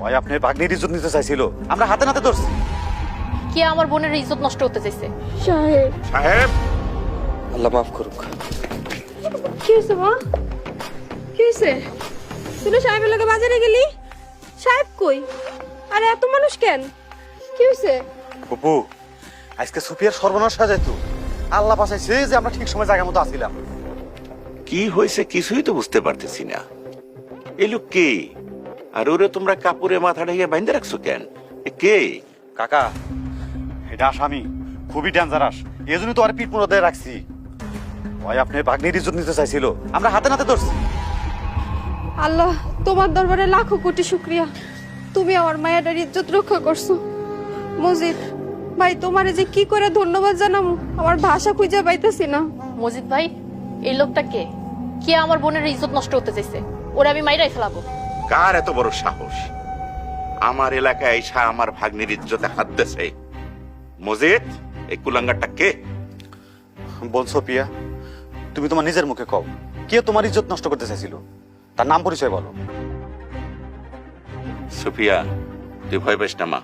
ভাই আপনি বাগনির ইজ্জত নিতে চাইছিল। আমরা হাতে নাতে ধরছি। কে আমার বোনের ইজ্জত নষ্ট হতে চাইছে? সাহেব। সাহেব! আল্লাহ মাফ করুক। কি হয়েছে মা? কি হয়েছে? তুই সাহেবের লগে বাজারে গেলি? সাহেব কই? আরে এত মানুষ কেন? কি হয়েছে? পপু আজকে সুপিয়ার সর্বনাশ হয়ে যাইতো আল্লাহ বাঁচাইছে যে আমরা ঠিক সময় জায়গা মতো আসছিলাম কি হয়েছে কিছুই তো বুঝতে পারতেছি না। এই লোক কে? আর ওরে তোমরা কাপড়ে মাথা ঢেকে বাইন্ধে রাখছো কেন? এ কে? কাকা এটা আসামি। খুবই ডেঞ্জারাস এই জন্য তো আর পিঠ পুরো রাখছি। ভাই আপনি বাগনির ইজ্জত নিতে চাইছিল। আমরা হাতে নাতে ধরছি। আল্লাহ তোমার দরবারে লাখো কোটি শুক্রিয়া। তুমি আমার মায়ের ইজ্জত রক্ষা করছ। মজিদ ভাই তোমারে যে কি করে ধন্যবাদ জানামু আমার ভাষা খুঁজে পাইতেছি না। মজিদ ভাই এই লোকটা কে? কে আমার বোনের ইজ্জত নষ্ট হতে চাইছে? ওরা আমি মাইরাই ফেলাবো। কার এত বড় সাহস? আমার এলাকায় এসা আমার ভাগ্নির ইজ্জতে হাত দেছে মজিদ এই কুলাঙ্গারটা কে? বোন সোপিয়া তুমি তোমার নিজের মুখে কও। কে তোমার ইজ্জত নষ্ট করতে চাইছিল? তার নাম পরিচয় বলো। সুফিয়া তুই ভয় পাইস না মা।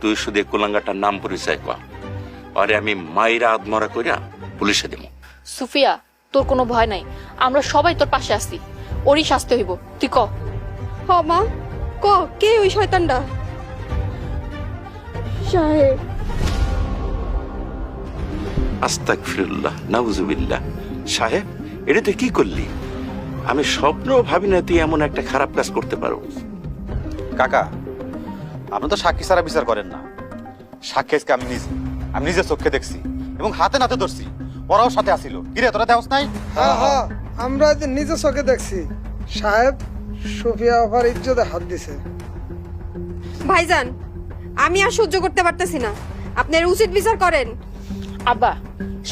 তুই শুধু এই কুলাঙ্গারটার নাম পরিচয় কর আরে আমি মাইরা আদমরা কইরা পুলিশে দেবো সুফিয়া তোর কোনো ভয় নাই। আমরা সবাই তোর পাশে আছি। ওরই শাস্তি হইব। তুই ক। হ মা। ক কে ওই শয়তানটা? সাহেব। আস্তাক ফিরুল্লাহ নাউজুবিল্লাহ। সাহেব এটা তুই কি করলি? আমি স্বপ্নও ভাবি না তুই এমন একটা খারাপ কাজ করতে পারো। কাকা আপনি তো সাক্ষী ছাড়া বিচার করেন না। সাক্ষী আজকে আমি নিজে আমি নিজের চোখে দেখছি এবং হাতে নাতে ধরছি। ওরাও সাথে আসিল। কিরে তোরা দেওয়াস নাই? হ্যাঁ হ্যাঁ। আমরা যে নিজের চোখে দেখছি সাহেব সুফিয়া আফার ইজ্জতে হাত দিছে। ভাইজান আমি আর সহ্য করতে পারতেছি না। আপনার উচিত বিচার করেন। আব্বা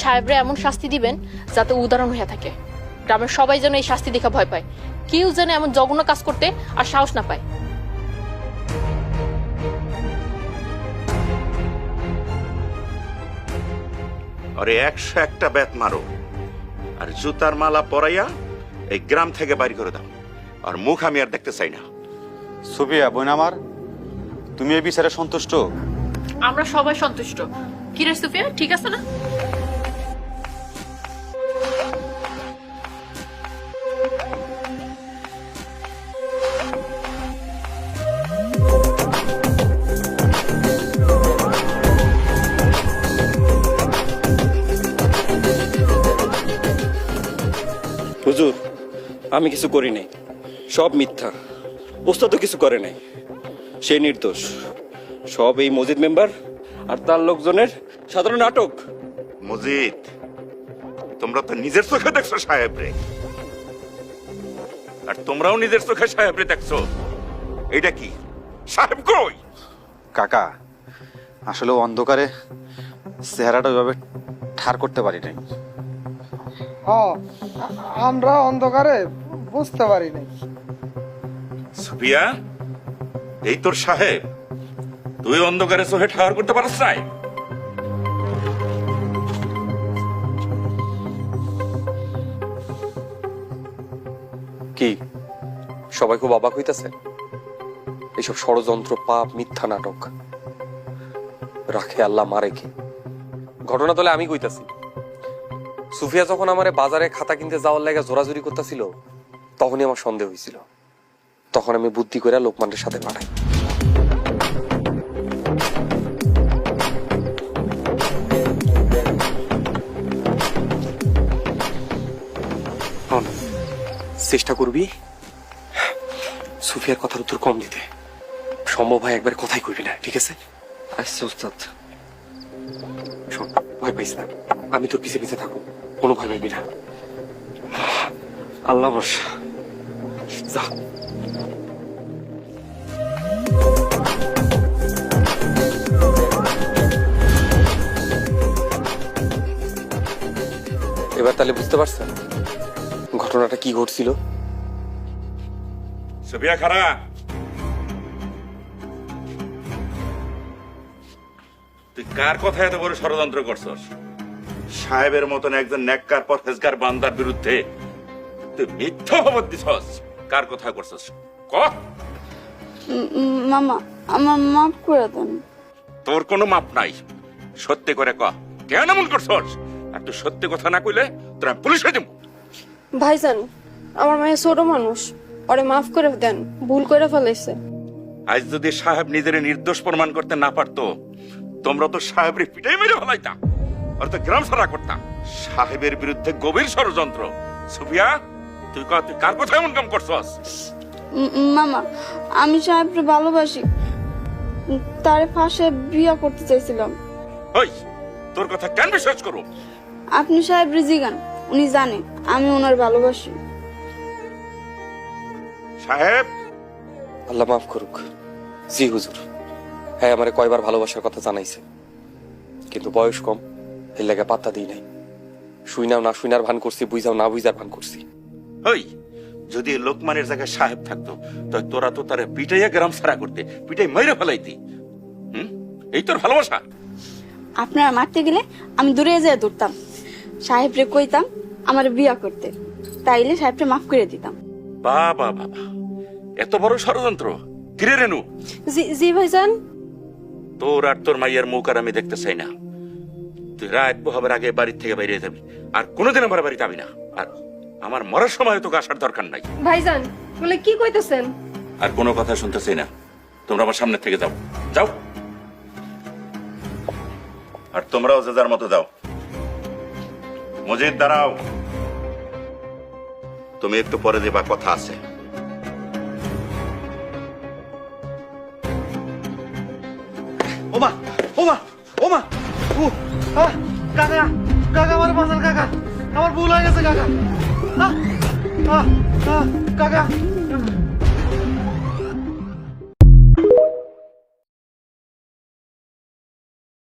সাহেবরা এমন শাস্তি দিবেন যাতে উদাহরণ হয়ে থাকে। গ্রামের সবাই যেন এই শাস্তি দেখে ভয় পায়। কেউ যেন এমন জঘন্য কাজ করতে আর সাহস না পায়। আরে একশো একটা বেত মারো। আর জুতার মালা পরাইয়া এই গ্রাম থেকে বাইর করে দাও। আর মুখ আমি আর দেখতে চাই না। সুপিয়া বোন আমার তুমি এই বিচারে সন্তুষ্ট? আমরা সবাই সন্তুষ্ট। কি রে সুফিয়া ঠিক আছে না? হুজুর আমি কিছু করি নাই। সব মিথ্যা। ওস্তাদও কিছু করে নাই। সে নির্দোষ। সব এই মসজিদ মেম্বার আর তার লোকজনের সাধারণ নাটক। মজিদ তোমরা তো নিজের চোখে দেখছ সাহেব রে। আর তোমরাও নিজের চোখে সাহেব রে দেখছ। এটা কি? সাহেব কই? কাকা আসলে অন্ধকারে চেহারাটা ওইভাবে ঠার করতে পারি নাই। আমরা অন্ধকারে বুঝতে পারি নাই সুফিয়া এই তোর সাহেব তুই অন্ধকারে চোখে ঠাওয়ার করতে পারছ নাই? কি সবাই খুব অবাক হইতাছে? এইসব ষড়যন্ত্র পাপ মিথ্যা নাটক। রাখে আল্লাহ মারে কি? ঘটনা তলে আমি কইতাছি সুফিয়া যখন আমারে বাজারে খাতা কিনতে যাওয়ার লাগে জোরাজুরি করতেছিল তখনই আমার সন্দেহ হয়েছিল তখন আমি বুদ্ধি করে লোকমানের সাথে পাঠাই চেষ্টা করবি? সুফিয়ার কথার উত্তর কম দিতে। সম্ভব হয় একবার কথাই কইবি না ঠিক আছে? আচ্ছা ভয় পাইস না। আমি তোর পিছে পিছে থাকব। কোনো ভয় পাইবি না। আল্লাহ যা। এবার তাহলে বুঝতে পারছেন ঘটনাটা কি ঘটছিল? সুফিয়া খারা কার কথা এত বড় ষড়যন্ত্র করছস? সাহেবের মতন একজন নেককার পরহেজগার বান্দার বিরুদ্ধে তুই মিথ্যা খবর দিছস। কার কথা করছস? ক? মামা আমার মাফ করে দেন। তোর কোনো মাপ নাই। সত্যি করে ক। কেন এমন করছস? আর তুই সত্যি কথা না কইলে তোর আমি পুলিশে দেবো ভাইজান আমার মায়ের ছোট মানুষ। ওরে মাফ করে দেন ভুল করে ফেলাইছে আজ যদি সাহেব নিজের নির্দোষ প্রমাণ করতে না পারতো তোমরা তো সাহেবের পিটাই মেরে ফেলাইতা আর তো গ্রাম সারা করতাম সাহেবের বিরুদ্ধে গভীর ষড়যন্ত্র। সুফিয়া তুই ক তুই কার কথা এমন কাম করছস? মামা আমি সাহেবকে ভালোবাসি। তারে ফাঁসে বিয়া করতে চাইছিলাম। ওই তোর কথা কেন বিশ্বাস করো আপনি সাহেব জিগান উনি জানে আমি ওনার ভালোবাসি। সাহেব? আল্লাহ মাফ করুক। জি হুজুর। হ্যাঁ আমারে কয়বার ভালোবাসার কথা জানাইছে। কিন্তু বয়স কম এর লাগে পাত্তা দিই নাই। শুইনাও না শুইনার ভান করছি বুঝাও না বুঝার ভান করছি। ওই যদি লোকমানের জায়গায় সাহেব থাকতো তো তোরা তো তারা পিটাইয়া গ্রাম সারা করতে পিটাই মেরে ফেলাইতি। হুম? এই তোর ভালোবাসা? আপনারা মারতে গেলে আমি দূরে যেয়ে দৌড়তাম সাহেবরে কইতাম আমার বিয়া করতে। তাইলে সাহেবকে মাফ করে দিতাম। বাবা বাবা এত বড় ষড়যন্ত্র। কিরে রেনু? জি জি ভাইজান তোর আর তোর মাইয়ার মুখ আর আমি দেখতে চাই না। তুই রাত পোহাবার আগে বাড়ির থেকে বাইরে যাবি। আর কোনোদিন আমার বাড়িতে যাবি না। আর আমার মরার সময় তোকে আসার দরকার নাই। ভাইজান বলে কি কইতেছেন? আর কোনো কথা শুনতে চাই না। তোমরা আমার সামনে থেকে যাও। যাও। আর তোমরাও যে যার মতো যাও। মজিদ দাঁড়াও। তুমি একটু পরে দেবা কথা আছে। ওমা! ও আহ, কাকা কাকা আমার বাঁচান কাকা। আমার ভুল হয়ে গেছে কাকা। আহ, আহ, কাকা।